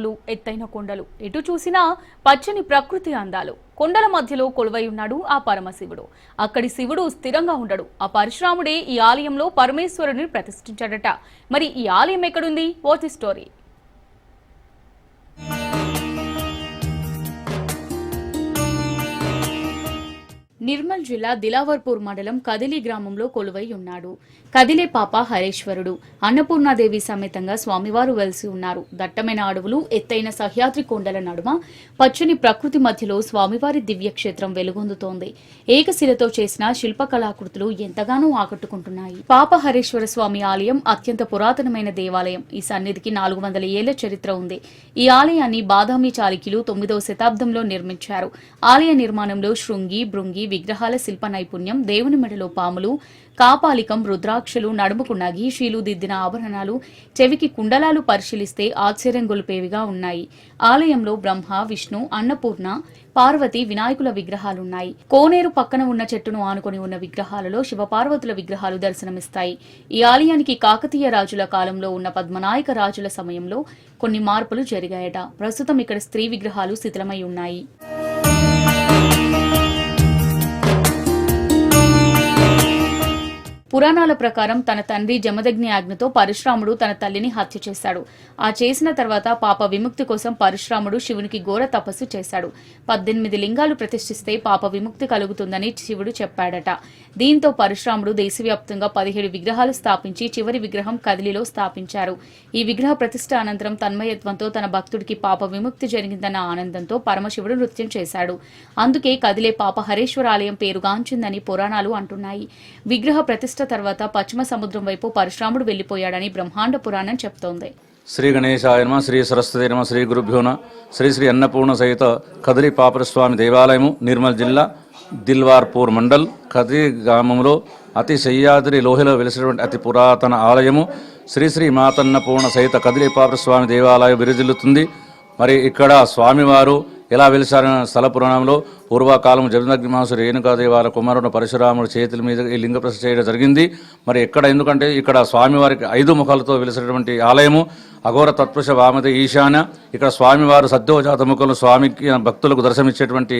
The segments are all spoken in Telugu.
అడవులు ఎత్తైన కొండలు. ఎటు చూసినా పచ్చని ప్రకృతి అందాలు. కొండల మధ్యలో కొలువై ఉన్నాడు ఆ పరమశివుడు. అక్కడి శివుడు స్థిరంగా ఉండడు. ఆ పరశురాముడే ఈ ఆలయంలో పరమేశ్వరుని ప్రతిష్ఠించాడట. మరి ఈ ఆలయం ఎక్కడుంది? What story? నిర్మల్ జిల్లా దిలావర్పూర్ మండలం కదిలి గ్రామంలో కొలువై ఉన్నాడు. కదిలే పాప హరేశ్వరుడు. అన్నపూర్ణాదేవి సమేతంగా స్వామివారు వెలిసి ఉన్నారు. దట్టమైన అడవులు ఎత్తైన సహ్యాద్రి కొండల నడుమ పచ్చని ప్రకృతి మధ్యలో స్వామివారి దివ్యక్షేత్రం వెలుగొందుతోంది. ఏకశిలతో చేసిన శిల్పకళాకృతులు ఎంతగానో ఆకట్టుకుంటున్నాయి. పాప హరేశ్వర స్వామి ఆలయం అత్యంత పురాతనమైన దేవాలయం. ఈ సన్నిధికి నాలుగు వందల ఏళ్ళ చరిత్ర ఉంది. ఈ ఆలయాన్ని బాదామి చాళుక్యులు తొమ్మిదవ శతాబ్దంలో నిర్మించారు. ఆలయ నిర్మాణంలో శృంగి భృంగి విగ్రహాల శిల్ప నైపుణ్యం దేవుని మెడలో పాములు కాపాలికం రుద్రాక్షలు నడుముకు నగీషీలు దిద్దిన ఆభరణాలు చెవికి కుండలాలు పరిశీలిస్తే ఆశ్చర్యం గొలిపేవిగా ఉన్నాయి. ఆలయంలో బ్రహ్మ విష్ణు అన్నపూర్ణ పార్వతి వినాయకుల విగ్రహాలున్నాయి. కోనేరు పక్కన ఉన్న చెట్టును ఆనుకొని ఉన్న విగ్రహాలలో శివపార్వతుల విగ్రహాలు దర్శనమిస్తాయి. ఈ ఆలయానికి కాకతీయ రాజుల కాలంలో ఉన్న పద్మనాయక రాజుల సమయంలో కొన్ని మార్పులు జరిగాయట. ప్రస్తుతం ఇక్కడ స్త్రీ విగ్రహాలు శిథిలమై ఉన్నాయి. పురాణాల ప్రకారం తన తండ్రి జమదగ్ని ఆజ్ఞతో పరశురాముడు తన తల్లిని హత్య చేశాడు. ఆ చేసిన తర్వాత పాప విముక్తి కోసం పరశురాముడు శివునికి ఘోర తపస్సు చేశాడు. పద్దెనిమిది లింగాలు ప్రతిష్ఠిస్తే పాప విముక్తి కలుగుతుందని శివుడు చెప్పాడట. దీంతో పరశురాముడు దేశవ్యాప్తంగా పదిహేడు విగ్రహాలు స్థాపించి చివరి విగ్రహం కదిలిలో స్థాపించారు. ఈ విగ్రహ ప్రతిష్ఠ అనంతరం తన్మయత్వంతో తన భక్తుడికి పాప విముక్తి జరిగిందన్న ఆనందంతో పరమశివుడు నృత్యం చేశాడు. అందుకే కదిలే పాప హరేశ్వర ఆలయం పేరుగాంచిందని పురాణాలు అంటున్నాయి. విగ్రహ ప్రతిష్ఠ తర్వాత పశ్చిమ సముద్రం వైపు పరశురాముడు వెళ్ళిపోయాడని బ్రహ్మాండ పురాణం చెప్తోంది శ్రీ గణేశాయ నమ శ్రీ సరస్వతి నమ శ్రీ గురుభ్యోన శ్రీ శ్రీ అన్నపూర్ణ సహిత కదిరి పాపరస్వామి దేవాలయము నిర్మల్ జిల్లా దిల్వార్పూర్ మండల్ కదిరి గ్రామంలో అతి సయ్యాద్రి లోహిలో వెలిసినటువంటి అతి పురాతన ఆలయము శ్రీ శ్రీ మాతన్నపూర్ణ సహిత కదిరి పాపరస్వామి దేవాలయం విరజిల్లుతుంది. మరి ఇక్కడ స్వామివారు ఎలా వెలిసారిన స్థల పురాణంలో పూర్వకాలం జగదగ్నిమాసు రేణుకాదేవాల కుమారుడు పరశురాముడు చేతుల మీద ఈ లింగ ప్రశ్న చేయడం జరిగింది. మరి ఎక్కడ ఎందుకంటే ఇక్కడ స్వామివారికి ఐదు ముఖాలతో వెలిసినటువంటి ఆలయము అఘోర తత్పురుష వామతి ఈశాన్య ఇక్కడ స్వామివారు సద్యోజాత ముఖంలో స్వామికి భక్తులకు దర్శనమిచ్చేటువంటి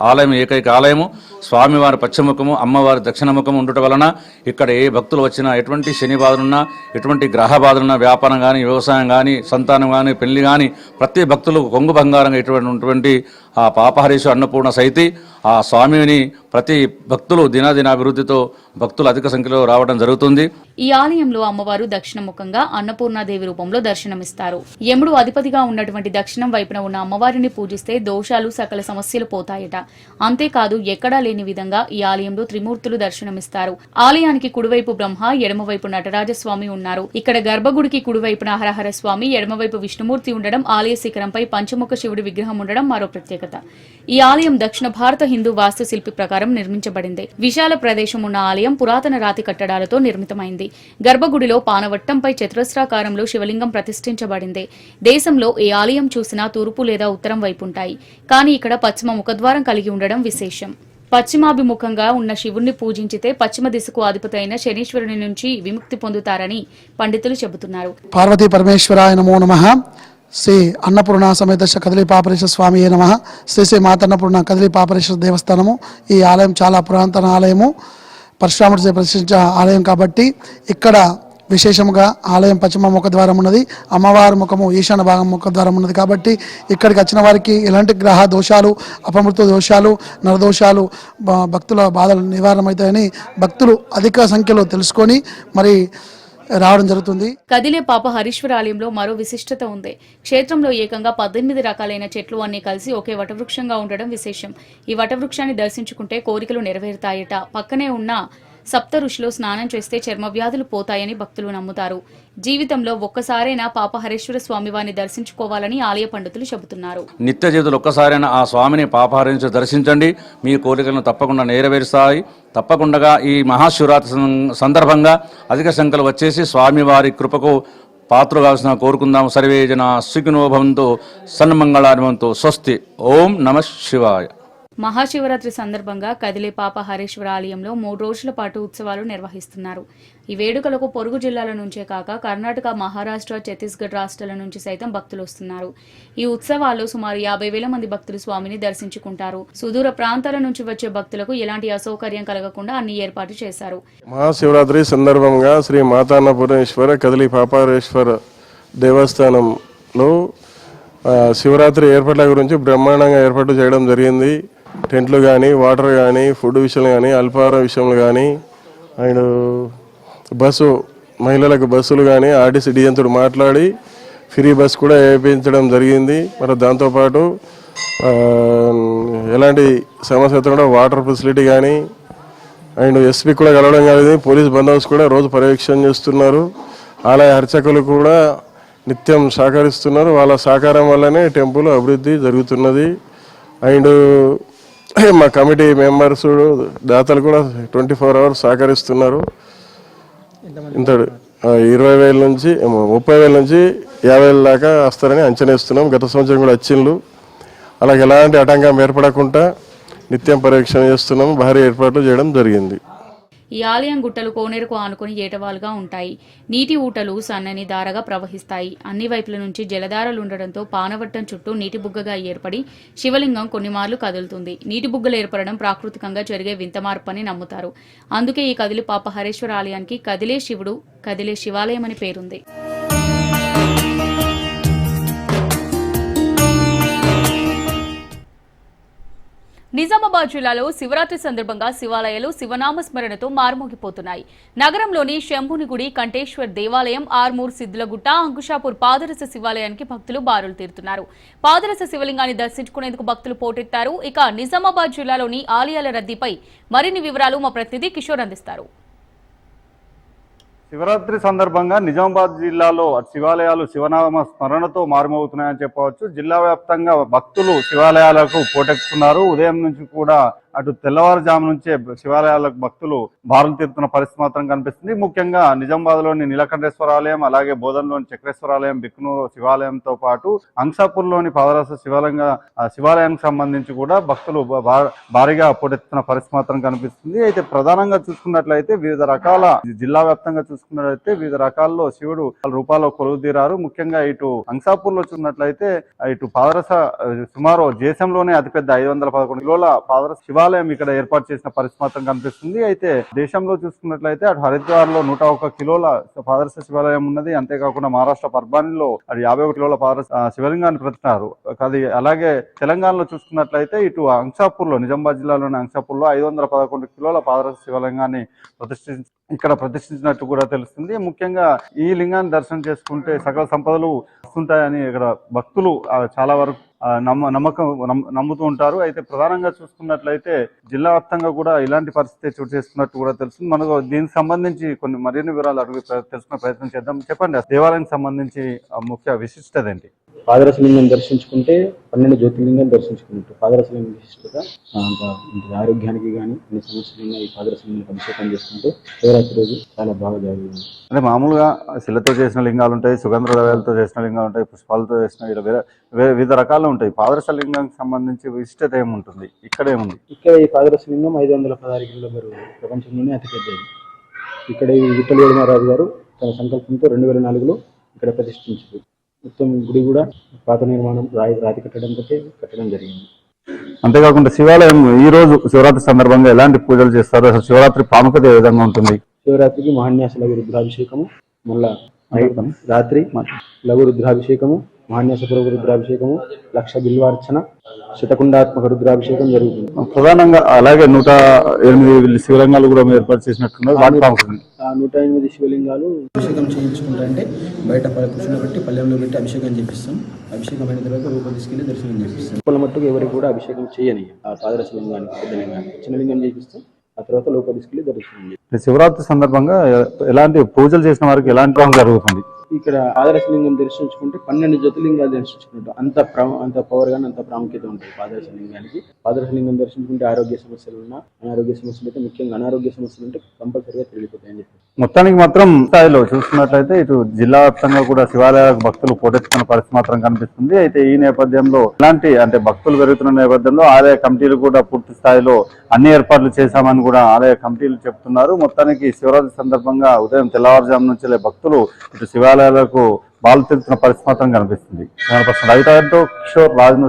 ఆలయం ఏకైక ఆలయము స్వామివారి పశ్చిమముఖము అమ్మవారి దక్షిణ ముఖము ఉండటం వలన ఇక్కడ ఏ భక్తులు వచ్చినా ఎటువంటి శని బాధలున్నా ఎటువంటి గ్రహ బాధలున్నా వ్యాపారం కానీ వ్యవసాయం కానీ సంతానం కానీ పెళ్ళి కానీ ప్రతి భక్తులు కొంగు బంగారంగా ఇటువంటి ఆ పాపహరీశు అన్నపూర్ణ సైతి ఆ స్వామిని ప్రతి భక్తులు దినాదినాభివృద్ధితో భక్తులు అధిక సంఖ్యలో రావడం జరుగుతుంది. ఈ ఆలయంలో అమ్మవారు దక్షిణముఖంగా అన్నపూర్ణాదేవి రూపంలో దర్శనమిస్తారు. యముడు అధిపతిగా ఉన్నటువంటి దక్షిణం వైపున ఉన్న అమ్మవారిని పూజిస్తే దోషాలు సకల సమస్యలు పోతాయట. అంతేకాదు ఎక్కడా లేని విధంగా ఈ ఆలయంలో త్రిమూర్తులు దర్శనమిస్తారు. ఆలయానికి కుడివైపు బ్రహ్మ ఎడమవైపు నటరాజస్వామి ఉన్నారు. ఇక్కడ గర్భగుడికి కుడివైపున హరహర స్వామి ఎడమవైపు విష్ణుమూర్తి ఉండడం ఆలయ శిఖరంపై పంచముఖ శివుడి విగ్రహం ఉండడం మరో ప్రత్యేకత. ఈ ఆలయం దక్షిణ భారత హిందూ వాస్తుశిల్పి ప్రకారం నిర్మించబడింది. విశాల ప్రదేశం ఉన్న ఆలయం పురాతన రాతి కట్టడాలతో నిర్మితమైంది. గర్భగుడిలో పానవట్టంపై చతురస్రాకారంలో శివలింగం ప్రతిష్ఠించబడింది. దేశంలో ఏ ఆలయం చూసినా తూర్పు లేదా ఉత్తరం వైపు ఉంటాయి కానీ ఇక్కడ పశ్చిమ ముఖద్వారం కలిగి ఉండడం విశేషం. పశ్చిమాభిముఖంగా ఉన్న శివుణ్ణి పూజించితే పశ్చిమ దిశకు అధిపతి అయిన శనీశ్వరుని నుంచి విముక్తి పొందుతారని పండితులు చెబుతున్నారు. పార్వతీ పరమేశ్వరాయ నమో నమ. శ్రీ అన్నపూర్ణ సమేత శ్రీ కదలి పాపరేశ్వర స్వామి నమ. శ్రీ శ్రీ మాతన్నపూర్ణ కదలి పాపరేశ్వర దేవస్థానము. ఈ ఆలయం చాలా పురాతన ఆలయము. పరశురాముడు చే ప్రతిష్ఠించిన ఆలయం కాబట్టి ఇక్కడ విశేషముగా ఆలయం పశ్చిమ ముఖద్వారం ఉన్నది. అమ్మవారి ముఖము ఈశాన్య భాగం ముఖద్వారం ఉన్నది కాబట్టి ఇక్కడికి వచ్చిన వారికి ఎలాంటి గ్రహ దోషాలు అపమృత దోషాలు నరదోషాలు భక్తుల బాధలు నివారణమవుతాయని భక్తులు అధిక సంఖ్యలో తెలుసుకొని మరి రావడం జరుగుతుంది. కదిలే పాప హరీశ్వర ఆలయంలో మరో విశిష్టత ఉంది. క్షేత్రంలో ఏకంగా పద్దెనిమిది రకాలైన చెట్లు అన్ని కలిసి ఒకే వటవృక్షంగా ఉండడం విశేషం. ఈ వటవృక్షాన్ని దర్శించుకుంటే కోరికలు నెరవేరుతాయట. పక్కనే ఉన్న సప్త ఋషిలో స్నానం చేస్తే చర్మ వ్యాధులు పోతాయని భక్తులు నమ్ముతారు. జీవితంలో ఒక్కసారైనా పాప హరేశ్వర స్వామివారిని దర్శించుకోవాలని ఆలయ పండితులు చెబుతున్నారు. నిత్య జీవితంలో ఒక్కసారైనా ఆ స్వామిని పాపహరించి దర్శించండి. మీ కోరికలను తప్పకుండా నెరవేరుస్తాయి. తప్పకుండా ఈ మహాశివరాత్రి సందర్భంగా అధిక సంఖ్యలో వచ్చేసి స్వామివారి కృపకు పాత్ర కావాల్సిన కోరుకుందాం. సర్వే జన సుఖినోభవంతో సన్మంగళానుభవంతో స్వస్తి. ఓం నమ శివాయ. మహాశివరాత్రి సందర్భంగా కదిలే పాప హరేశ్వర ఆలయంలో మూడు రోజుల పాటు ఉత్సవాలు నిర్వహిస్తున్నారు. ఈ వేడుకలకు పొరుగు జిల్లాల నుంచే కాక కర్ణాటక మహారాష్ట్ర ఛత్తీస్గఢ్ రాష్ట్రాల నుంచి సైతం భక్తులు వస్తున్నారు. ఈ ఉత్సవాల్లో సుమారు యాభై వేల మంది భక్తులు స్వామిని దర్శించుకుంటారు. సుదూర ప్రాంతాల నుంచి వచ్చే భక్తులకు ఎలాంటి అసౌకర్యం కలగకుండా అన్ని ఏర్పాటు చేశారు. మహాశివరాత్రి సందర్భంగా శ్రీ మాతాన్నపూర్ణేశ్వర కదిలి పాపారేశ్వర దేవస్థానంలో శివరాత్రి ఏర్పాట్ల గురించి బ్రహ్మాండంగా ఏర్పాటు చేయడం జరిగింది. టెంట్లు కానీ వాటర్ కానీ ఫుడ్ విషయంలో కానీ అల్పాహార విషయంలో కానీ అండ్ బస్సు మహిళలకు బస్సులు కానీ ఆర్టీసీ డిఎంతో మాట్లాడి ఫ్రీ బస్ కూడా వేయించడం జరిగింది. మరి దాంతోపాటు ఎలాంటి సమస్య కూడా వాటర్ ఫెసిలిటీ కానీ అండ్ ఎస్పీ కూడా కలవడం కలిగింది పోలీస్ బందోబస్తు కూడా రోజు పర్యవేక్షణ చేస్తున్నారు. ఆలయ అర్చకులు కూడా నిత్యం సహకరిస్తున్నారు. వాళ్ళ సహకారం వల్లనే టెంపుల్ అభివృద్ధి జరుగుతున్నది. అండ్ మా కమిటీ మెంబర్స్ దాతలు కూడా ట్వంటీ ఫోర్ అవర్స్ సహకరిస్తున్నారు. ఇంత ఇరవై వేల నుంచి ముప్పై వేల నుంచి యాభై వేల దాకా వస్తారని అంచనేస్తున్నాం గత సంవత్సరం కూడా వచ్చిండ్రు అలాగే ఎలాంటి ఆటంకం ఏర్పడకుండా నిత్యం పర్యవేక్షణ చేస్తున్నాం. భారీ ఏర్పాట్లు చేయడం జరిగింది. ఈ ఆలయం గుట్టలు కోనేరుకు ఆనుకుని ఏటవాలుగా ఉంటాయి. నీటి ఊటలు సన్నని దారగా ప్రవహిస్తాయి. అన్ని వైపుల నుంచి జలధారలు ఉండడంతో పానవట్టం చుట్టూ నీటి బుగ్గగా ఏర్పడి శివలింగం కొన్ని మార్లు కదులుతుంది. నీటి బుగ్గలు ఏర్పడడం ప్రాకృతికంగా జరిగే వింత మార్పు అని నమ్ముతారు. అందుకే ఈ కదిలి పాప హరేశ్వర ఆలయానికి కదిలే శివుడు కదిలే శివాలయం అని పేరుంది. నిజామాబాద్ జిల్లాలో శివరాత్రి సందర్భంగా శివాలయాలు శివనామ స్మరణతో మారుమోగిపోతున్నాయి. నగరంలోని శంభుని గుడి కంటేశ్వర్ దేవాలయం ఆర్మూర్ సిద్దులగుట్ట అంకుషాపూర్ పాదరస శివాలయానికి భక్తులు బారులు తీరుతున్నారు. పాదరస శివలింగాన్ని దర్శించుకునేందుకు భక్తులు పోటెత్తారు. ఇక నిజామాబాద్ జిల్లాలోని ఆలయాల రద్దీపై మరిన్ని వివరాలు మా ప్రతినిధి కిషోర్ అందిస్తారు. శివరాత్రి సందర్భంగా నిజామాబాద్ జిల్లాలో శివాలయాలు శివనామ స్మరణతో మారుమోగుతున్నాయని చెప్పవచ్చు. జిల్లా వ్యాప్తంగా భక్తులు శివాలయాలకు పోటెక్కుతున్నారు. ఉదయం నుంచి కూడా అటు తెల్లవారుజాము నుంచే శివాలయాలకు భక్తులు బారులు తీరుతున్న పరిస్థితి మాత్రం కనిపిస్తుంది. ముఖ్యంగా నిజామాబాద్లోని నీలకంఠేశ్వర ఆలయం అలాగే బోధనలోని చక్రేశ్వర ఆలయం బిక్నూరు శివాలయంతో పాటు అంశాపూర్లోని పాదరస శివలింగ శివాలయానికి సంబంధించి కూడా భక్తులు భారీగా పోటెత్తున్న పరిస్థితి మాత్రం కనిపిస్తుంది. అయితే ప్రధానంగా చూసుకున్నట్లయితే వివిధ రకాల జిల్లా వ్యాప్తంగా చూసుకున్నట్లయితే వివిధ రకాల్లో శివుడు రూపాల్లో కొలువుదీరారు. ముఖ్యంగా ఇటు అంశాపూర్లో చూసినట్లయితే ఇటు పాదరస సుమారు దేశంలోనే అతిపెద్ద ఐదు వందల పదకొండు కిలోల పాదరస శివాలయం ఇక్కడ ఏర్పాటు చేసిన పరిస్థితి మాత్రం కనిపిస్తుంది. అయితే దేశంలో చూసుకున్నట్లయితే అటు హరిద్వార్లో నూట ఒక కిలోల పాదర శివాలయం ఉన్నది. అంతేకాకుండా మహారాష్ట్ర పర్బానిలో అది యాభై ఒక కిలోల పాదర శివలింగాన్ని ప్రతినారు అది అలాగే తెలంగాణలో చూసుకున్నట్లయితే ఇటు అంశాపూర్లో నిజామాబాద్ జిల్లాలోని అంశాపూర్లో ఐదు వందల పదకొండు కిలోల పాదర శివలింగాన్ని ప్రతిష్ఠి ఇక్కడ ప్రతిష్ఠించినట్టు కూడా తెలుస్తుంది. ముఖ్యంగా ఈ లింగాన్ని దర్శనం చేసుకుంటే సకల సంపదలు వస్తుంటాయని ఇక్కడ భక్తులు చాలా వరకు నమ్మ నమ్మకం నమ్ముతూ ఉంటారు. అయితే ప్రధానంగా చూసుకున్నట్లయితే జిల్లా వ్యాప్తంగా కూడా ఇలాంటి పరిస్థితి చోటు చేసుకున్నట్టు కూడా తెలుస్తుంది. మనకు దీనికి సంబంధించి కొన్ని మరిన్ని వివరాలు అడిగి ప్ర- తెలుసుకునే ప్రయత్నం చేద్దాం. చెప్పండి ఆ దేవాలయానికి సంబంధించి ఆ ముఖ్య విశిష్టత ఏంటి? పాదరసలింగం దర్శించుకుంటే పన్నెండు జ్యోతిర్లింగం దర్శించుకున్నట్టు. పాదరసలింగం విశిష్టత అంత ఆరోగ్యానికి కానీ అన్ని సమస్యలున్నా ఈ పాదరసలింగం అభిషేకం చేసుకుంటే శివరాత్రి రోజు చాలా బాగా జరుగుతుంది. అంటే మామూలుగా శిలతో చేసిన లింగాలు ఉంటాయి సుగంధ ద్రవ్యాలతో చేసిన లింగాలు ఉంటాయి పుష్పాలతో చేసిన ఇలా వేరే వివిధ రకాలు ఉంటాయి. పాదరస లింగానికి సంబంధించి విశిష్టత ఏముంటుంది? ఇక్కడ ఏముంది? ఇక్కడ ఈ పాదరసలింగం ఐదు వందల పదహారు కిలోల బరువు ప్రపంచంలోనే అతిపెద్దది. ఇక్కడ ఈ విఠల వేడుమహారాజు గారు తన సంకల్పంతో రెండు వేల నాలుగులో ఇక్కడ ప్రతిష్ఠించారు. మొత్తం గుడి కూడా పాత నిర్మాణం రాయి రాతి కట్టడంతో కట్టడం జరిగింది. అంతేకాకుండా శివాలయం ఈ రోజు శివరాత్రి సందర్భంగా ఎలాంటి పూజలు చేస్తారు అసలు శివరాత్రి ప్రాముఖ్యత ఏ విధంగా ఉంటుంది? శివరాత్రికి మహాన్యాస లఘు రుద్రాభిషేకము మళ్ళా రాత్రి లఘు రుద్రాభిషేకము మహాన్యాసపురపు రుద్రాభిషేకము లక్ష బిల్వార్చన శతకుండాత్మక రుద్రాభిషేకం జరుగుతుంది. ప్రధానంగా అలాగే నూట ఎనిమిది శివలింగాలు కూడా ఏర్పాటు చేసినట్టున్నారు. ఆ నూట ఎనిమిది శివలింగాలు అభిషేకం చేయించుకుంటా అంటే బయట ప- కూర్చోబెట్టి పల్లెంలో పెట్టి అభిషేకం చేపిస్తాం. అభిషేకం అయిన తర్వాత రూపం తీసుకెళ్ళి దర్శనం చేపిస్తాం. లోపల మట్టుకు ఎవరికి కూడా అభిషేకం చేయని ఆ పాదరస లింగానికి పెద్ద లింగానికి చిన్న లింగం చేపిస్తాం. ఆ తర్వాత లోపల తీసుకెళ్ళి దర్శనం శివరాత్రి సందర్భంగా ఎలాంటి పూజలు చేసిన వారికి ఎలాంటి జరుగుతుంది? ఇక్కడ పాదరసలింగం దర్శించుకుంటే పన్నెండు జ్యోతిలింగాలు దర్శించుకుంటాం అంత అంత పవర్ గాని అంత ప్రాముఖ్యత ఉంటుంది పాదరసలింగానికి పాదరసలింగం దర్శించుకుంటే ఆరోగ్య సమస్యలు ఉన్నా అనారోగ్య సమస్యలు అయితే ముఖ్యంగా అనారోగ్య సమస్యలు ఉంటే కంపల్సరిగా తిరిగిపోతాయని చెప్పి మొత్తానికి మాత్రం స్థాయిలో చూసుకున్నట్లయితే ఇటు జిల్లా వ్యాప్తంగా కూడా శివాలయాలకు భక్తులు పోటెత్తుకున్న పరిస్థితి మాత్రం కనిపిస్తుంది. అయితే ఈ నేపథ్యంలో ఇలాంటి అంటే భక్తులు పెరుగుతున్న నేపథ్యంలో ఆలయ కమిటీలు కూడా పూర్తి స్థాయిలో అన్ని ఏర్పాట్లు చేశామని కూడా ఆలయ కమిటీలు చెప్తున్నారు. మొత్తానికి శివరాత్రి సందర్భంగా ఉదయం తెల్లవారుజాము నుంచి భక్తులు ఇటు కార్యాలయాలకు బాలు తెలుతున్న పరిస్థితి మాత్రం కనిపిస్తుంది రవితో కిషోర్ రాజ్